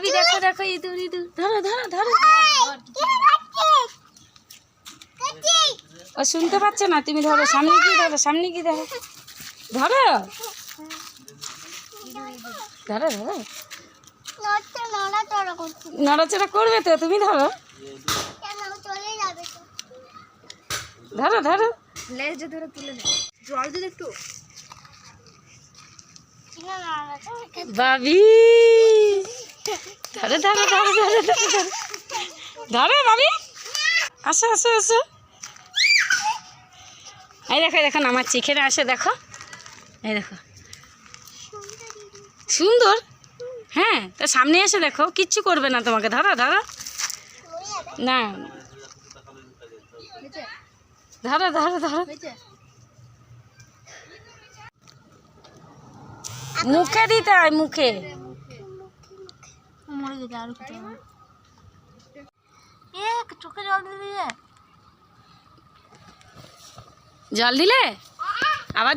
ভাবি দেখো দেখো ইঁদুর ইঁদুর ধরো ধরো ধরো। ও শুনতে পাচ্ছে না? তুমি ধরো সামনে গিয়ে ধরো সামনে গিয়ে ধরো। ধরো। ধরো ধরো। নড়াচড়া করবে তো তুমি ধরো। ধরো ধরো। লেজ ধরে তুলে নে। জল দিলে একটু। বাবি! ধরো ধরো ধরো, ধরে, ধরো ধরো বাবি আসো আসো আসো। এই দেখো দেখো আমার এখানে আসে, দেখো। এই দেখো। সুন্দর? হ্যাঁ তা সামনে এসে, দেখো। কিচ্ছু করবে না তোমাকে। ধরো ধরো। না। ধরো ধরো ধরো। মুখে দিতে হয়, মুখে। গেছে আর কিছু চোখে জল দিবি জল দিলে? আবার